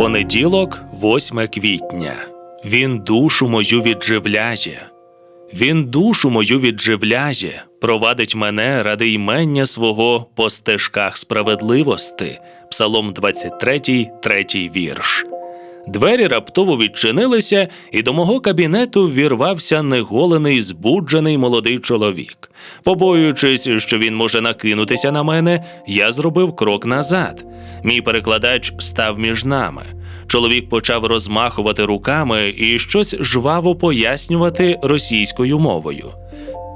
Понеділок, 8 квітня. Він душу мою відживляє. Він душу мою відживляє, провадить мене ради ймення свого по стежках справедливости. Псалом 23, 3 вірш. Двері раптово відчинилися, і до мого кабінету ввірвався неголений, збуджений молодий чоловік. Побоюючись, що він може накинутися на мене, я зробив крок назад. Мій перекладач став між нами. Чоловік почав розмахувати руками і щось жваво пояснювати російською мовою.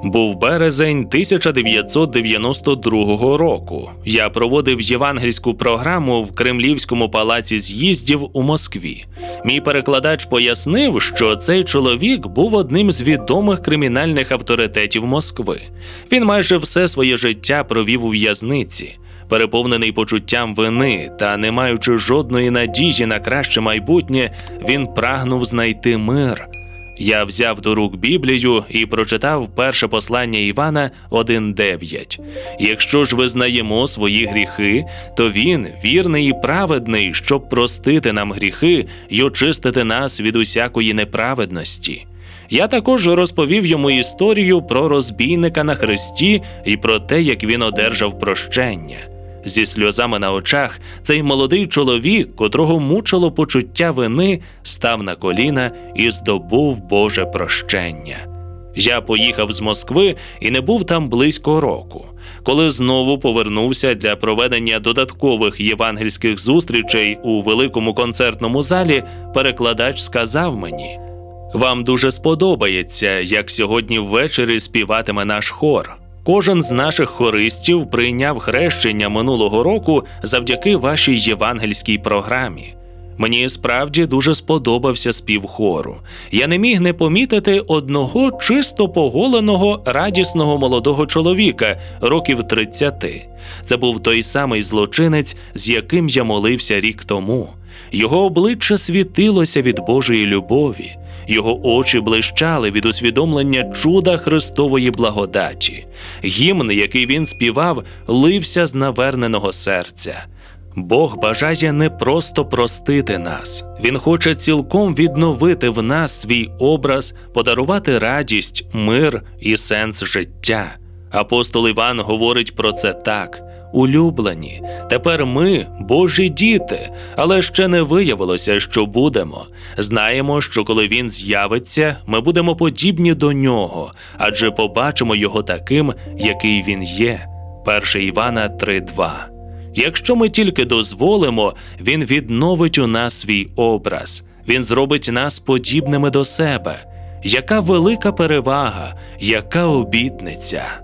Був березень 1992 року. Я проводив євангельську програму в Кремлівському палаці з'їздів у Москві. Мій перекладач пояснив, що цей чоловік був одним з відомих кримінальних авторитетів Москви. Він майже все своє життя провів у в'язниці. Переповнений почуттям вини та не маючи жодної надії на краще майбутнє, він прагнув знайти мир. Я взяв до рук Біблію і прочитав перше послання Івана 1.9. Якщо ж визнаємо свої гріхи, то він вірний і праведний, щоб простити нам гріхи й очистити нас від усякої неправедності. Я також розповів йому історію про розбійника на хресті і про те, як він одержав прощення. Зі сльозами на очах цей молодий чоловік, котрого мучило почуття вини, став на коліна і здобув Боже прощення. Я поїхав з Москви і не був там близько року. Коли знову повернувся для проведення додаткових євангельських зустрічей у великому концертному залі, перекладач сказав мені: Вам дуже сподобається, як сьогодні ввечері співатиме наш хор. Кожен з наших хористів прийняв хрещення минулого року завдяки вашій євангельській програмі. Мені справді дуже сподобався спів хору. Я не міг не помітити одного чисто поголеного, радісного молодого чоловіка років 30. Це був той самий злочинець, з яким я молився рік тому. Його обличчя світилося від Божої любові, його очі блищали від усвідомлення чуда Христової благодаті. Гімн, який він співав, лився з наверненого серця. Бог бажає не просто простити нас, Він хоче цілком відновити в нас свій образ, подарувати радість, мир і сенс життя. Апостол Іван говорить про це так. Улюблені, тепер ми Божі діти, але ще не виявилося, що будемо. Знаємо, що коли він з'явиться, ми будемо подібні до нього, адже побачимо його таким, який він є. 1 Івана 3.2 Якщо ми тільки дозволимо, він відновить у нас свій образ, він зробить нас подібними до себе. Яка велика перевага, яка обітниця!